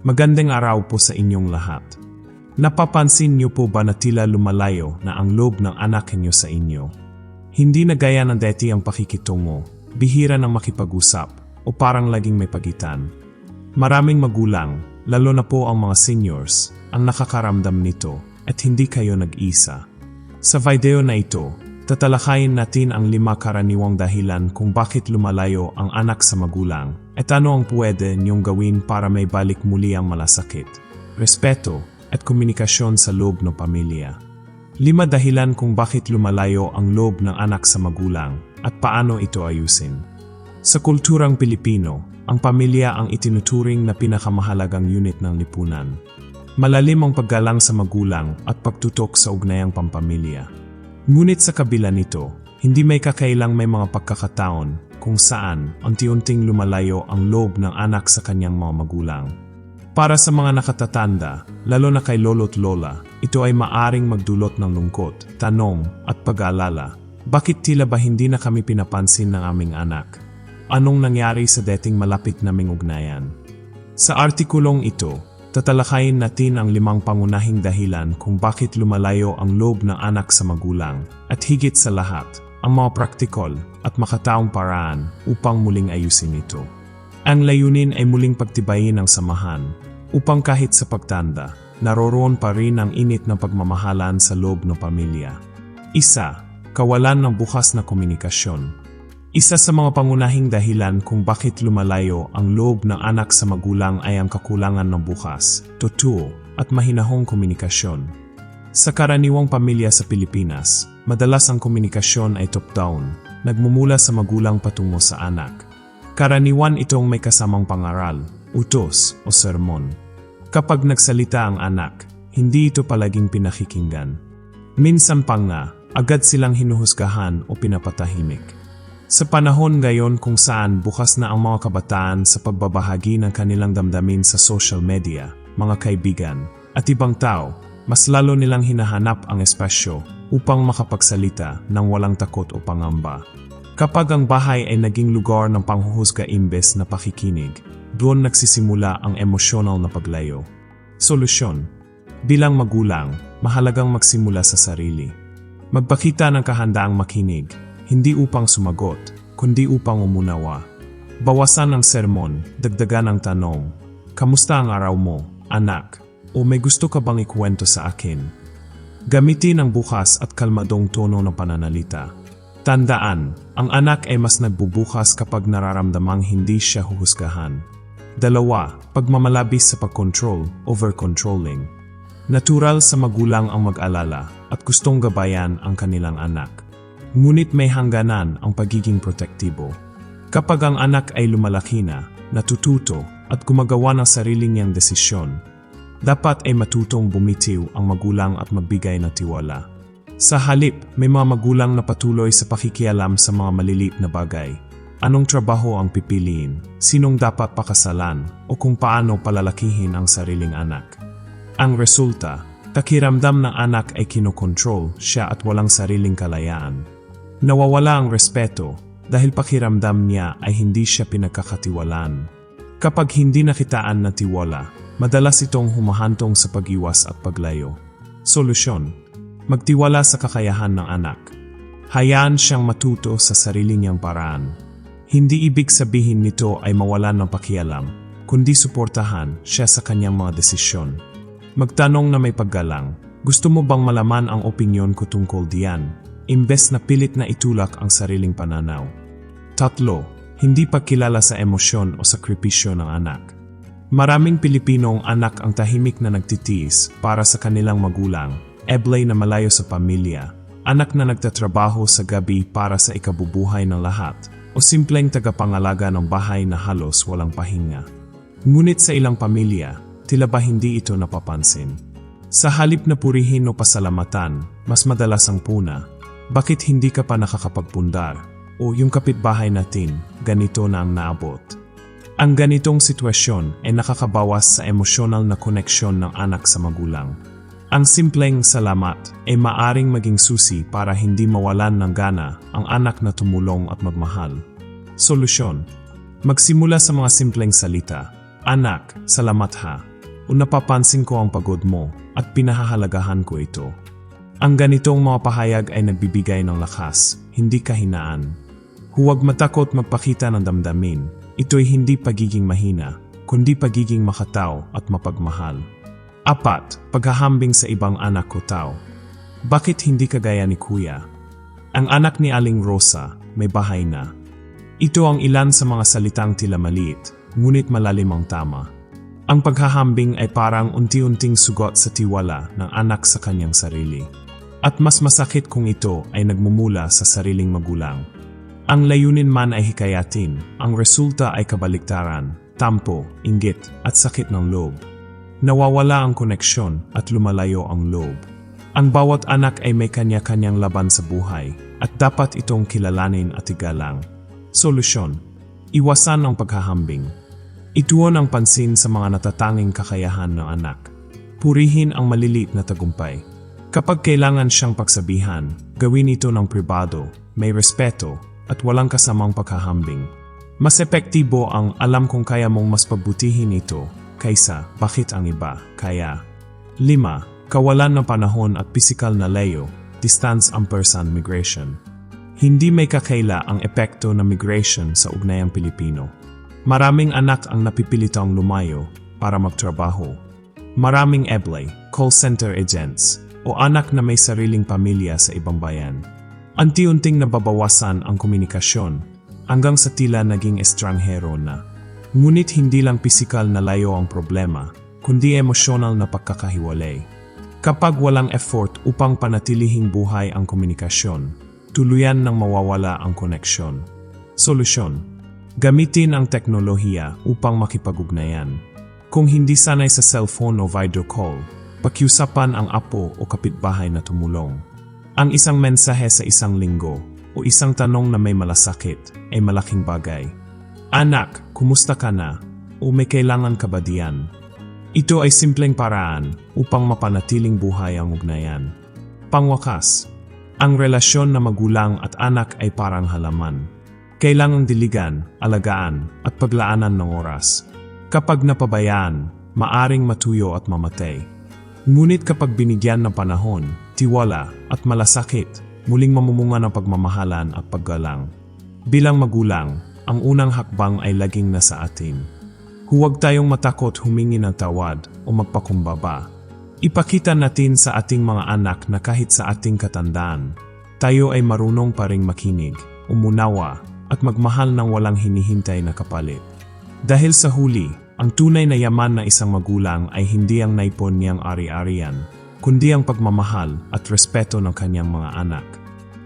Magandang araw po sa inyong lahat. Napapansin niyo po ba na tila lumalayo na ang loob ng anak niyo sa inyo? Hindi na gaya ng dati ang pakikitungo, bihira ng makipag-usap, o parang laging may pagitan. Maraming magulang, lalo na po ang mga seniors, ang nakakaramdam nito at hindi kayo nag-isa. Sa video na ito, tatalakayin natin ang lima karaniwang dahilan kung bakit lumalayo ang anak sa magulang at ano ang pwede niyong gawin para may balik muli ang malasakit, respeto at komunikasyon sa loob ng pamilya. Lima dahilan kung bakit lumalayo ang loob ng anak sa magulang at paano ito ayusin. Sa kulturang Pilipino, ang pamilya ang itinuturing na pinakamahalagang unit ng lipunan. Malalim ang paggalang sa magulang at pagtutok sa ugnayang pampamilya. Ngunit sa kabila nito, hindi may kakailang may mga pagkakataon kung saan unti-unting lumalayo ang loob ng anak sa kanyang mga magulang. Para sa mga nakatatanda, lalo na kay lolo't lola, ito ay maaring magdulot ng lungkot, tanong at pag-aalala. Bakit tila ba hindi na kami pinapansin ng aming anak? Anong nangyari sa dating malapit naming ugnayan? Sa artikulong ito, tatalakayin natin ang limang pangunahing dahilan kung bakit lumalayo ang loob ng anak sa magulang at higit sa lahat, ang mga praktikol at makataong paraan upang muling ayusin ito. Ang layunin ay muling pagtibayin ang samahan upang kahit sa pagtanda, naroroon pa rin ang init ng pagmamahalan sa loob ng pamilya. Isa, kawalan ng bukas na komunikasyon. Isa sa mga pangunahing dahilan kung bakit lumalayo ang loob ng anak sa magulang ay ang kakulangan ng bukas, totoo, at mahinahong komunikasyon. Sa karaniwang pamilya sa Pilipinas, madalas ang komunikasyon ay top-down, nagmumula sa magulang patungo sa anak. Karaniwan itong may kasamang pangaral, utos o sermon. Kapag nagsalita ang anak, hindi ito palaging pinakikinggan. Minsan pa nga, agad silang hinuhusgahan o pinapatahimik. Sa panahon ngayon kung saan bukas na ang mga kabataan sa pagbabahagi ng kanilang damdamin sa social media, mga kaibigan, at ibang tao, mas lalo nilang hinahanap ang espasyo upang makapagsalita ng walang takot o pangamba. Kapag ang bahay ay naging lugar ng panghuhusga imbes na pakikinig, doon nagsisimula ang emosyonal na paglayo. Solusyon Bilang magulang, mahalagang magsimula sa sarili. Magpakita ng kahandaang makinig, hindi upang sumagot, kundi upang umunawa. Bawasan ang sermon, dagdagan ang tanong, Kamusta ang araw mo, anak? O may gusto ka bang ikwento sa akin? Gamitin ang bukas at kalmadong tono ng pananalita. Tandaan, ang anak ay mas nagbubukas kapag nararamdamang hindi siya huhusgahan. Dalawa, pagmamalabis sa pag-control, over-controlling. Natural sa magulang ang mag-alala at gustong gabayan ang kanilang anak. Ngunit may hangganan ang pagiging protektibo. Kapag ang anak ay lumalaki na, natututo at gumagawa ng sarili niyang desisyon, dapat ay matutong bumitiw ang magulang at magbigay ng tiwala. Sa halip, may mga magulang na patuloy sa pakikialam sa mga maliliit na bagay. Anong trabaho ang pipiliin? Sinong dapat pakasalan? O kung paano palalakihin ang sariling anak? Ang resulta, takiramdam ng anak ay kinokontrol siya at walang sariling kalayaan. Nawawala ang respeto dahil pakiramdam niya ay hindi siya pinagkakatiwalaan. Kapag hindi nakitaan ng tiwala, madalas itong humahantong sa pag-iwas at paglayo. Solusyon, magtiwala sa kakayahan ng anak. Hayaan siyang matuto sa sarili niyang paraan. Hindi ibig sabihin nito ay mawalan ng pakialam, kundi suportahan siya sa kanyang mga desisyon. Magtanong na may paggalang, gusto mo bang malaman ang opinyon ko tungkol diyan, imbes na pilit na itulak ang sariling pananaw? Tatlo, hindi pagkilala sa emosyon o sakripisyo ng anak. Maraming Pilipinong anak ang tahimik na nagtitiis para sa kanilang magulang, eblay na malayo sa pamilya, anak na nagtatrabaho sa gabi para sa ikabubuhay ng lahat, o simpleng tagapangalaga ng bahay na halos walang pahinga. Ngunit sa ilang pamilya, tila ba hindi ito napapansin? Sa halip na purihin o pasalamatan, mas madalas ang puna, bakit hindi ka pa nakakapagpundar? O yung kapitbahay natin, ganito na ang naabot. Ang ganitong sitwasyon ay nakakabawas sa emosyonal na koneksyon ng anak sa magulang. Ang simpleng salamat ay maaring maging susi para hindi mawalan ng gana ang anak na tumulong at magmahal. Solusyon Magsimula sa mga simpleng salita. Anak, salamat ha. o napapansin ko ang pagod mo at pinahahalagahan ko ito. Ang ganitong mga pahayag ay nagbibigay ng lakas, hindi kahinaan. Huwag matakot magpakita ng damdamin. Ito'y hindi pagiging mahina, kundi pagiging makataw at mapagmahal. Apat, paghahambing sa ibang anak ko tao. Bakit hindi kagaya ni kuya? Ang anak ni Aling Rosa may bahay na. Ito ang ilan sa mga salitang tila maliit, ngunit malalim ang tama. Ang paghahambing ay parang unti-unting sugot sa tiwala ng anak sa kanyang sarili. At mas masakit kung ito ay nagmumula sa sariling magulang. Ang layunin man ay hikayatin, ang resulta ay kabaliktaran, tampo, inggit at sakit ng loob. Nawawala ang koneksyon at lumalayo ang loob. Ang bawat anak ay may kanya-kanyang laban sa buhay at dapat itong kilalanin at igalang. Solusyon. Iwasan ang paghahambing. Ituon ang pansin sa mga natatanging kakayahan ng anak. Purihin ang maliliit na tagumpay. Kapag kailangan siyang pagsabihan, gawin ito ng pribado, may respeto, at walang kasamang paghahambing. Mas epektibo ang alam kung kaya mong mas pabutihin ito kaysa bakit ang iba kaya. 5. Kawalan ng panahon at pisikal na layo, distance ang person migration. Hindi may kakaila ang epekto ng migration sa ugnayang Pilipino. Maraming anak ang napipilitang lumayo para magtrabaho. Maraming eblay, call center agents, o anak na may sariling pamilya sa ibang bayan. Anti-unting nababawasan ang komunikasyon hanggang sa tila naging estranghero na. Ngunit hindi lang pisikal na layo ang problema, kundi emosyonal na pagkakahiwalay. Kapag walang effort upang panatilihing buhay ang komunikasyon, tuluyan nang mawawala ang koneksyon. Solusyon. Gamitin ang teknolohiya upang makipag-ugnayan. Kung hindi sanay sa cellphone o video call, pakiusapan ang apo o kapitbahay na tumulong. Ang isang mensahe sa isang linggo o isang tanong na may malasakit ay malaking bagay. Anak, kumusta ka na? O may kailangan ka ba diyan? Ito ay simpleng paraan upang mapanatiling buhay ang ugnayan. Pangwakas, ang relasyon na magulang at anak ay parang halaman. Kailangang diligan, alagaan, at paglaanan ng oras. Kapag napabayaan, maaring matuyo at mamatay. Ngunit kapag binigyan ng panahon, tiwala, at malasakit, muling mamumunga ng pagmamahalan at paggalang. Bilang magulang, ang unang hakbang ay laging nasa atin. Huwag tayong matakot humingi ng tawad o magpakumbaba. Ipakita natin sa ating mga anak na kahit sa ating katandaan, tayo ay marunong pa ring makinig, umunawa, at magmahal ng walang hinihintay na kapalit. Dahil sa huli, ang tunay na yaman na isang magulang ay hindi ang naipon niyang ari-arian, kundi ang pagmamahal at respeto ng kanyang mga anak.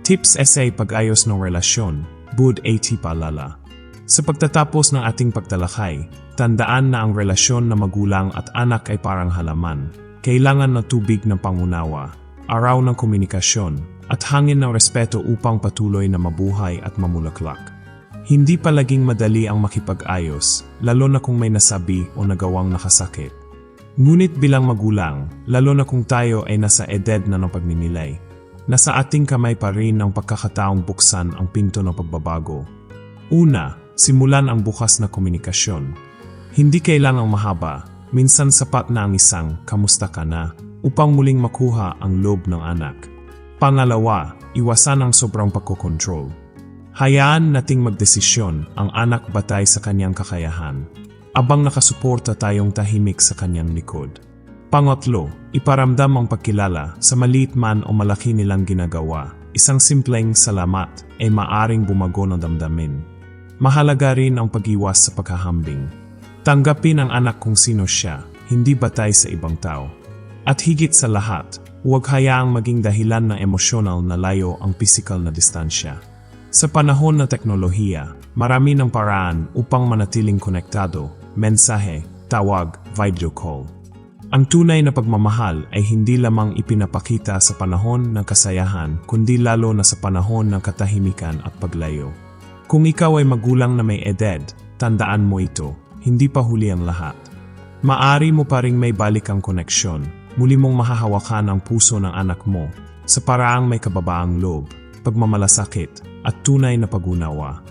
Tips Essay Pag-ayos ng Relasyon, Bud A.T. Palala Sa pagtatapos ng ating pagtalakay, tandaan na ang relasyon na magulang at anak ay parang halaman. Kailangan ng tubig ng pangunawa, araw ng komunikasyon, at hangin ng respeto upang patuloy na mabuhay at mamulaklak. Hindi palaging madali ang makipag-ayos, lalo na kung may nasabi o nagawang nakasakit. Ngunit bilang magulang, lalo na kung tayo ay nasa edad na ng pagninilay, nasa ating kamay pa rin ang pagkakataong buksan ang pinto ng pagbabago. Una, simulan ang bukas na komunikasyon. Hindi kailangang mahaba, minsan sapat na ang isang kamusta ka na upang muling makuha ang loob ng anak. Pangalawa, iwasan ang sobrang pagkokontrol. Hayaan nating magdesisyon ang anak batay sa kanyang kakayahan, abang nakasuporta tayong tahimik sa kanyang likod. Pangatlo, iparamdam ang pagkilala sa maliit man o malaki nilang ginagawa. Isang simpleng salamat ay maaring bumago ng damdamin. Mahalaga rin ang pag-iwas sa paghahambing. Tanggapin ang anak kung sino siya, hindi batay sa ibang tao. At higit sa lahat, huwag hayaang maging dahilan ng emosyonal na layo ang pisikal na distansya. Sa panahon ng teknolohiya, marami ng paraan upang manatiling konektado, mensahe, tawag, video call. Ang tunay na pagmamahal ay hindi lamang ipinapakita sa panahon ng kasayahan, kundi lalo na sa panahon ng katahimikan at paglayo. Kung ikaw ay magulang na may edad, tandaan mo ito, hindi pa huli ang lahat. Maari mo pa ring may balik ang koneksyon, muli mong mahahawakan ang puso ng anak mo sa paraang may kababaang loob, pagmamalasakit, at tunay na pagunawa.